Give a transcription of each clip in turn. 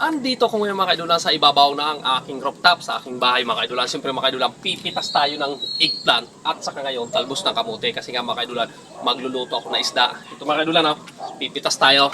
Andito ko ngayon mga kaidulan sa ibabaw ng aking rooftop, sa aking bahay mga kaidulan. Siyempre mga kaidulan, pipitas tayo ng eggplant at saka ngayon talbos ng kamote kasi nga mga kaidulan, magluluto ako na isda. Ito mga kaidulan, oh, pipitas tayo.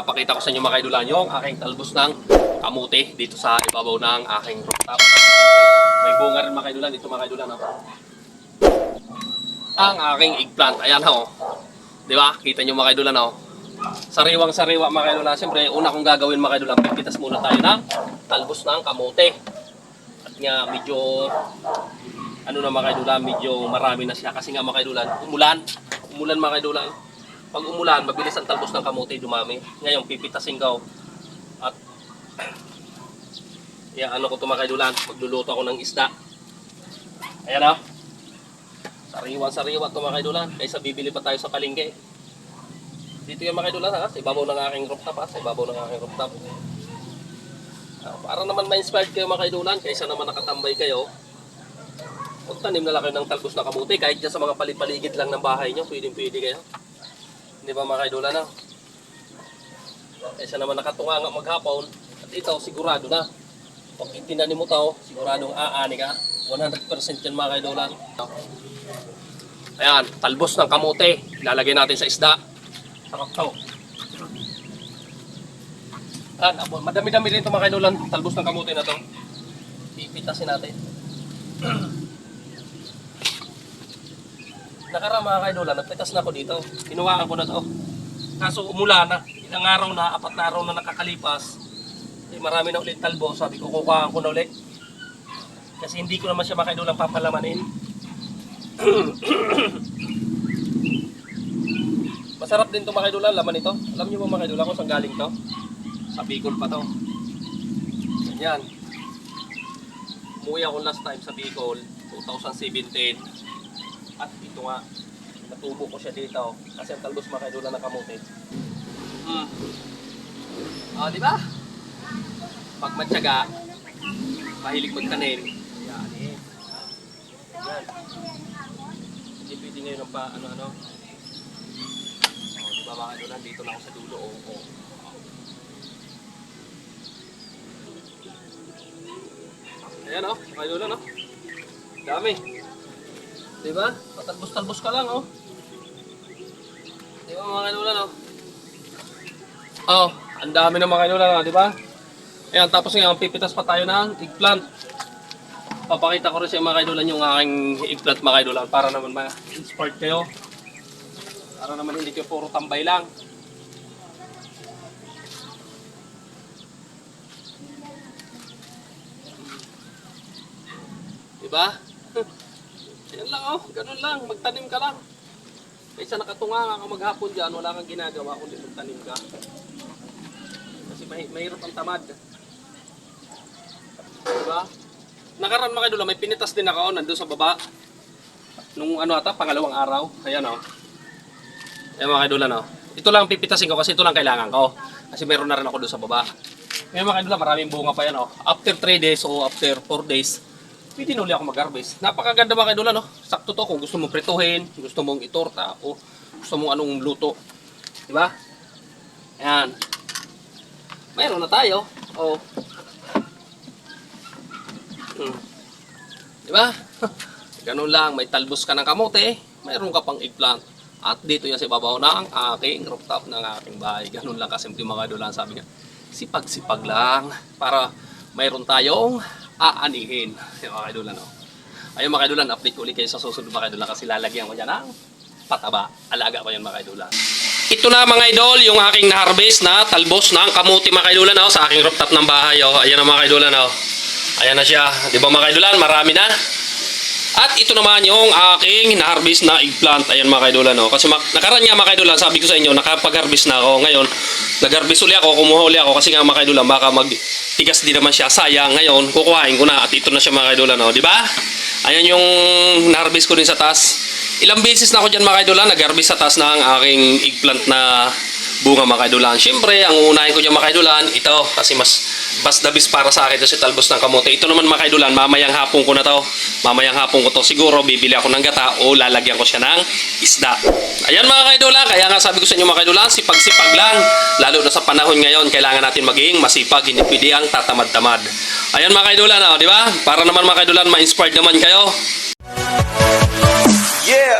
Papakita ko sa inyo mga kaidulan yung aking talbos ng kamote dito sa ibabaw ng aking rooftop. May bunga rin mga kaidulan dito mga kaidulan. Oh. Ang aking eggplant. Ayan ho. Di ba? Kita nyo mga kaidulan oh. Sariwang sariwa mga kaidulan. Siyempre, una kong gagawin mga kaidulan, pipitas muna tayo ng talbos ng kamote. At nga medyo ano na mga kaidulan, medyo marami na siya kasi nga mga kaidulan, umulan. Umulan mga kaidulan. Pag umulan, mabilis ang talbos ng kamote dumami. Ngayon, pipitasin ko. At, ya, ano ko ito mga kaidulan, magluluto ako ng isda. Ayan o. Sariwa-sariwa ito mga kaidulan. Kaysa bibili pa tayo sa palengke. Dito yung mga kaidulan ha, sa ibabaw ng aking rooftop ha, sa ibabaw ng aking rooftop. Ah, para naman ma-inspired kayo mga kaidulan, kaysa naman nakatambay kayo, magtanim na lang kayo ng talbos na kamote. Kahit dyan sa mga paligid lang ng bahay nyo, pwedeng-pwede kayo. Hindi ba mga kaidola na? Kaysa naman nakatunga nga maghapon, at ito sigurado na. Pag itinanim mo to, siguradong aani ka. 100% yan mga kaidola. Ayan, talbos ng kamote. Ilalagay natin sa isda. Sarap to. Ayan, madami-dami rin ito mga kaidolan. Talbos ng kamote na to. Pipitasin natin. Nakarama mga kaidola, nagpitas na ako dito. Kinuhaan ko na to. Kaso umula na. Ilang araw na, apat na araw na nakakalipas. Eh, marami na ulit talbo. Sabi ko, kukuhaan ko na ulit. Kasi hindi ko naman siya mga kaidola papalamanin. Masarap din to mga kaidola, laman ito. Alam niyo ba mga kaidola kung saan galing to? Sa Bicol pa to. Ganyan. Umuwi ako last time sa Bicol, 2017. At ito nga, natubo ko siya dito. Kasi ang talbos mga kaidola ng kamote. Hmm. Ah, di ba? Pag matyaga, mahilig magtanim. Yan eh. Yan. Hindi pwede ngayon ang pa, ano-ano. Oh, di ba mga kaidola, dito na ako sa dulo. Oh, oh. Ayan oh, mga kaidola no. Dami. Di ba? Patalbos-talbos ka lang, oh. Di ba mga kanulan, oh? Oh, ang dami ng mga kanulan, oh, di ba? Ayan, tapos ngayon, pipitas pa tayo ng eggplant. Papakita ko rin sa mga kainulan yung aking eggplant mga kainulan para naman ma-inspired kayo. Para naman hindi kayo puro tambay lang. Di ba? Yan lang oh, ganun lang, magtanim ka lang. Kaysa nakatunga ka maghapon dyan, wala kang ginagawa kundi magtanim ka. Kasi may, mahirap ang tamad. Diba? Nakaraan mga idol, may pinitas din ako nandun sa baba. Nung ano ata, pangalawang araw. Ayan oh. Ayan mga idol, ano. Ito lang ang pipitasin ko kasi ito lang kailangan ko. Kasi meron na rin ako doon sa baba. Ngayon mga idol, maraming bunga pa yan oh. After 3 days o after 4 days, pwede na uli ako mag-harvest. Napakaganda mga idol, ano? Sakto to kung gusto mong prituhin, gusto mong itorta, o gusto mong anong luto. Di ba? Ayan. Mayroon na tayo. Oh. Hmm. Di ba? Ganun lang, may talbos ka ng kamote, mayroon ka pang eggplant. At dito yan sa ibabaw ng aking rooftop ng aking bahay. Ganun lang kasimple mga idolan. Sabi nga, sipag-sipag lang para mayroon tayong aanihin. Yung mga idolan, no? Ayun mga idolan, update ko ulit kayo sa susunod mga idolan kasi lalagyan ko dyan ng pataba. Alaga ko yan mga idolan. Ito na mga idol, yung aking na-harvest na talbos ng kamuti mga idolan no, sa aking rooftop ng bahay. Oh. Ayan na mga idolan. Oh. Ayan na siya. Di ba mga idolan, marami na. At ito naman yung aking na-harvest na eggplant. Ayan mga kaidolan. No? Kasi mak- nakaraan nga mga kaidolan, sabi ko sa inyo, nakapag-harvest na ako. Ngayon, nag-harvest uli ako, kumuha uli ako. Kasi nga mga kaidolan, baka magtigas din naman siya. Sayang. Ngayon, kukuhain ko na. At ito na siya mga kaidolan. No? Di ba? Ayan yung na-harvest ko din sa taas. Ilang beses na ako dyan mga kaidolan, nag-harvest sa taas ng aking eggplant na bunga mga kaidulan. Siyempre, ang uunahin ko dyan mga kaidulan, ito. Kasi mas bas the best para sa akin ito si talbos ng kamote. Ito naman mga kaidulan, mamayang hapon ko na to. Mamayang hapon ko to. Siguro, bibili ako ng gata o lalagyan ko siya ng isda. Ayan mga kaidulan, kaya nga sabi ko sa inyo mga kaidulan, sipag-sipag lang. Lalo na sa panahon ngayon, kailangan natin maging masipag, hindi pwede ang tatamad-tamad. Ayan mga kaidulan, oh, di ba? Para naman mga kaidulan, ma-inspired naman kayo. Yeah.